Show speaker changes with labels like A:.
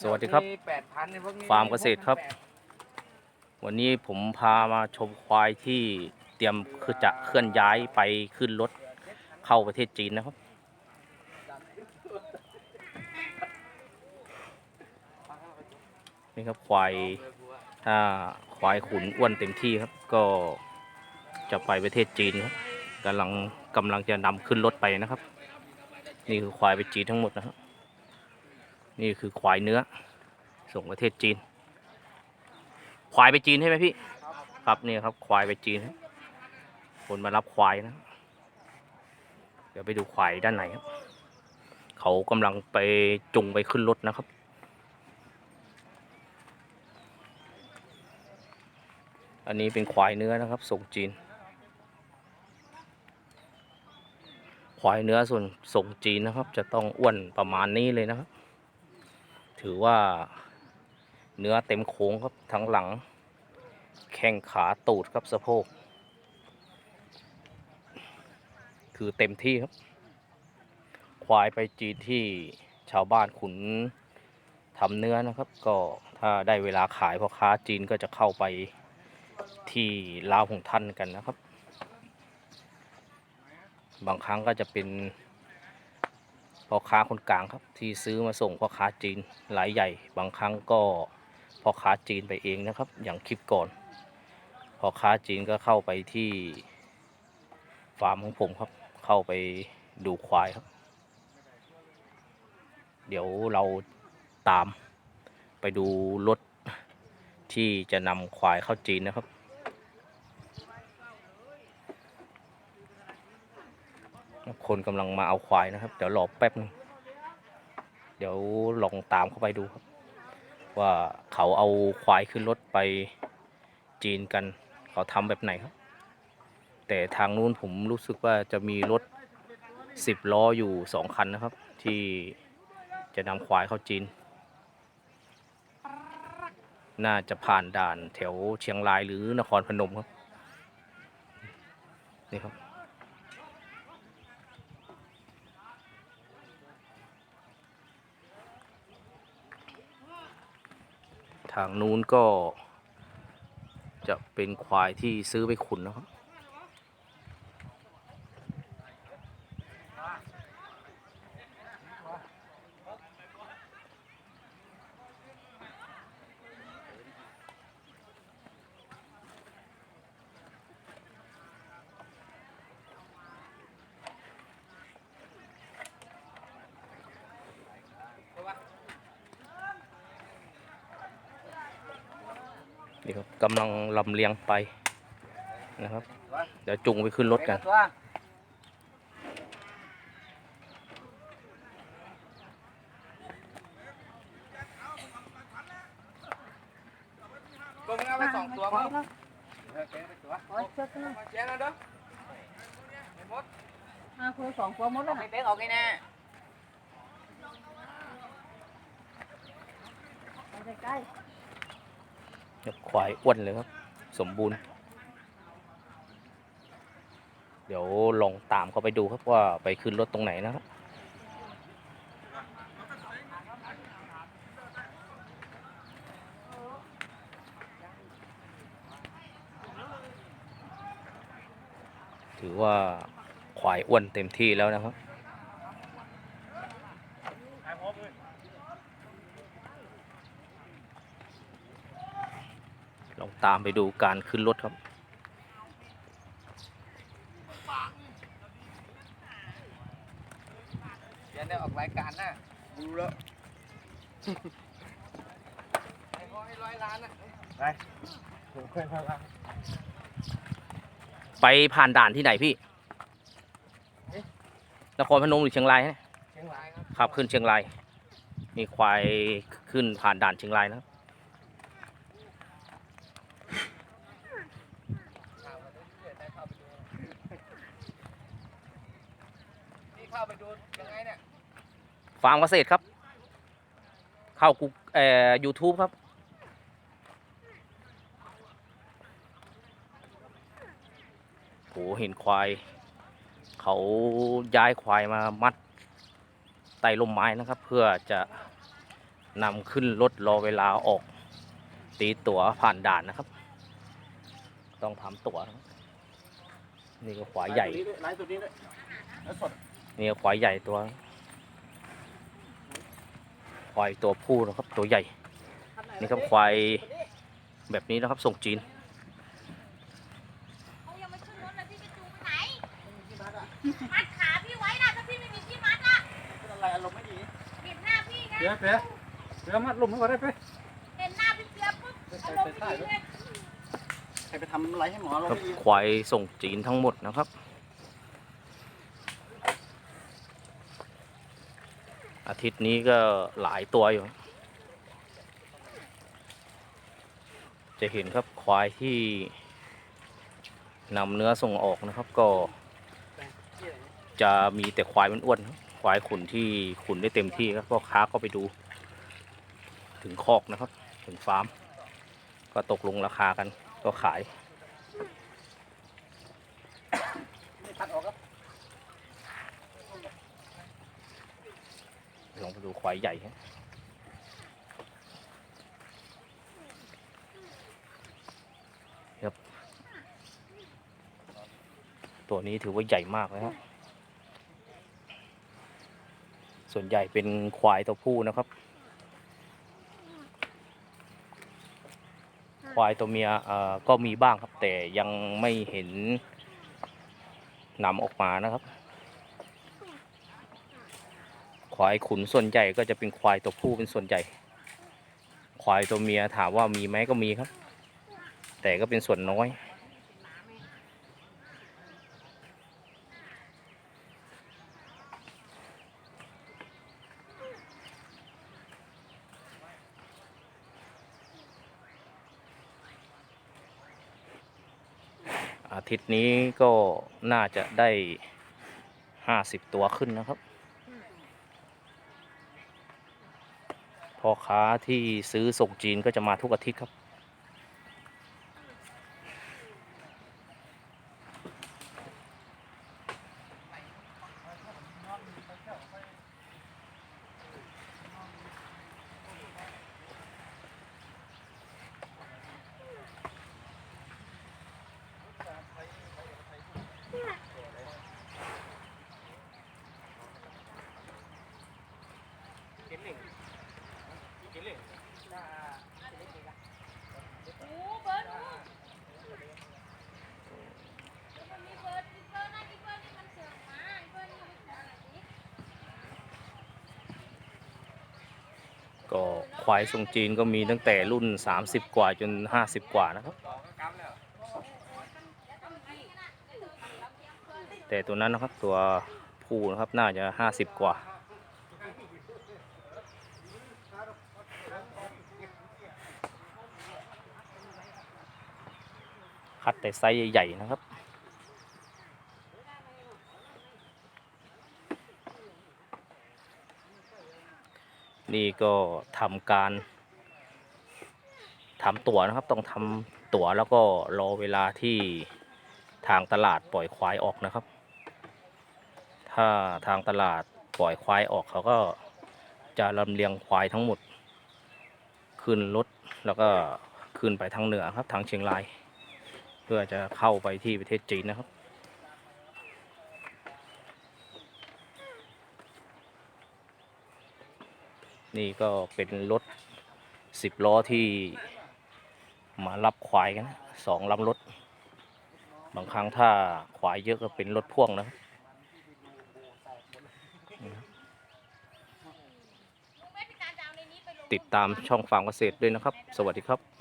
A: สวัสดีครับ
B: แปดพันในพวกนี้
A: ฟาร์มเกษตรครับ วันนี้ผมพามาชมควายที่เตรียมคือจะเคลื่อนย้ายไปขึ้นรถเข้าประเทศจีนนะครับ นี่ครับควายถ้าควายขุนอ้วนเต็มที่ครับ ก็จะไปประเทศจีนครับกำลังกำลังจะนำขึ้นรถไปนะครับ นี่คือควายไปจีนทั้งหมดนะครับ นี่คือควายเนื้อ ส่งประเทศจีน ควายไปจีนใช่ไหมพี่ ครับนี่ครับควายไปจีน คนมารับควายนะ เดี๋ยวไปดูควายด้านไหนครับ เขากำลังไปจุงไปขึ้นรถนะครับอันนี้เป็นควายเนื้อนะครับ ส่งจีน ควายเนื้อส่วนส่งจีนนะครับ จะต้องอ้วนประมาณนี้เลยนะครับ ถือว่าเนื้อเต็มโค้งครับทั้งหลัง แข้งขาตูดครับสะโพก คือเต็มที่ครับ ควายไปจีนที่ชาวบ้านขุนทำเนื้อนะครับ ก็ถ้าได้เวลาขายพ่อค้าจีนก็จะเข้าไปที่ลาวของท่านกันนะครับ บางครั้งก็จะเป็น พ่อค้าคนกลางครับ ที่ซื้อมาส่งพ่อค้าจีนหลายใหญ่ บางครั้งก็พ่อค้าจีนไปเองนะครับ อย่างคลิปก่อนพ่อค้าจีนก็เข้าไปที่ฟาร์มของผมครับ เข้าไปดูควายครับ เดี๋ยวเราตามไปดูรถที่จะนำควายเข้าจีนนะครับ คนกำลังมาเอาควายนะครับ เดี๋ยวรอแป๊บนึงเดี๋ยวลองตามเข้าไปดูครับ ว่าเขาเอาควายขึ้นรถไปจีนกัน เขาทำแบบไหนครับ แต่ทางนู้นผมรู้สึกว่าจะมีรถสิบล้ออยู่สองคันนะครับ ที่จะนำควายเข้าจีน น่าจะผ่านด่านแถวเชียงรายหรือนครพนมครับ นี่ครับ ทางนู้นก็จะเป็นควายที่ซื้อไปขุนนะครับ นี่ครับกำลังลำเลียงไปนะครับ เดี๋ยวจุงไปขึ้นรถกัน
B: ตัวตัวมึงเอาไปสองตัวมั้งแกไปตัว
C: เชือกนะ
B: มาแจ้งแล้วเด้อไอ้มด
C: อาคือสองตัวมดแล้ว
B: ไอ้
C: นะ
B: เป๊กออกไงแน่
C: ไปใกล้
A: ควายอ้วนเลยครับ สมบูรณ์ เดี๋ยวลองตามเขาไปดูครับว่าไปขึ้นรถตรงไหนนะครับถือว่าควายอ้วนเต็มที่แล้วนะครับ ลองตามไปดูการขึ้นรถครับ
B: เดี๋ยวได้ออกรายการน่ะดูแล้วไอ้พ่อให้ร้อยล้านน่ะไปผมเคยพาไป
A: ไปผ่านด่านที่ไหนพี่ นครพนมหรือเชียงรายฮะ
B: เชียงรายครับ
A: ครับขึ้นเชียงราย มีควายขึ้นผ่านด่านเชียงรายนะครับ
B: เข้าไปดูยังไงเนี่ย
A: ฟาร์มเกษตรครับ เข้ากูเอ่อยูทูบครับ โห เห็นควาย เขาย้ายควายมามัดใต้ร่มไม้นะครับ เพื่อจะนำขึ้นรถรอเวลาออก ตีตั๋วผ่านด่านนะครับ ต้องทำตั๋วนะครับนี่ก็ควายใหญ่
B: ไลฟ์ตัวนี้ด้วยแล้วสด
A: นี่ก็ควายใหญ่ตัวควายตัวผู้นะครับตัวใหญ่ นี่ครับควายแบบนี้นะครับส่งจีน
D: เขายังไม่ขึ้นรถเลยพี่จะจูงไปไหนมัดขาพี่ไว้นะถ้าพี่ไม่มีที่มัดอะ
B: เป็นอะไรอารมณ์ไม่ดี
D: บีบหน้าพี่ไง
B: เดี๋ยวเป๊ะเดี๋ยวมัดลุมให้ก่อนได้เป๊ะ
D: เห็นหน้าพี่เปียปุ๊บอารมณ์ไม่ดีเลย
B: ใครไปทำอะไรให้หมออารม
A: ครั
B: ณ์
A: บ
B: ไม่ดี
A: ควายส่งจีนทั้งหมดนะครับ อาทิตย์นี้ก็หลายตัวอยู่ จะเห็นครับควายที่นำเนื้อส่งออกนะครับก็ จะมีแต่ควายมันอ้วนควายขุนที่ขุนได้เต็มที่ครับพ่อค้าก็ไปดู ถึงคอกนะครับ ถึงฟาร์ม ก็ตกลงราคากันก็ขาย
B: ไม่ตัดออกครับ
A: ลองไปดู ควายใหญ่ฮะครับ ตัวนี้ถือว่าใหญ่มากเลยครับส่วนใหญ่เป็นควายตัวผู้นะครับ ควายตัวเมียก็มีบ้างครับแต่ยังไม่เห็นนำออกมานะครับ ควายขุนส่วนใหญ่ก็จะเป็นควายตัวผู้เป็นส่วนใหญ่ ควายตัวเมียถามว่ามีไหมก็มีครับ แต่ก็เป็นส่วนน้อย อาทิตย์นี้ก็น่าจะได้ห้าสิบตัวขึ้นนะครับ พ่อค้าที่ซื้อส่งจีนก็จะมาทุกอาทิตย์ครับ
D: หนูเบิร์ดหนูมันมีเบิร์ดมีเบิร์ดนะอีเบิร์ดนี่มันเสือกมาอีเบิร์ดนี่มันขอหน่อยสิ
A: ก็ควายส่งจีนก็มีตั้งแต่รุ่น 30 กว่าจน 50 กว่านะครับ แต่ตัวนั้นนะครับตัวผู้นะครับน่าจะ 50 กว่า คัดแต่ไซส์ใหญ่ๆนะครับ นี่ก็ทำการทำตั๋วนะครับ ต้องทำตั๋วแล้วก็รอเวลาที่ทางตลาดปล่อยควายออกนะครับ ถ้าทางตลาดปล่อยควายออกเขาก็จะลำเลียงควายทั้งหมด ขึ้นรถแล้วก็ขึ้นไปทางเหนือครับทางเชียงราย เพื่อจะเข้าไปที่ประเทศจีนนะครับ นี่ก็เป็นรถสิบล้อที่มารับควายกันสองลำรถ บางครั้งถ้าควายเยอะก็เป็นรถพ่วงนะติดตามช่องฟาร์มเกษตรด้วยนะครับ สวัสดีครับ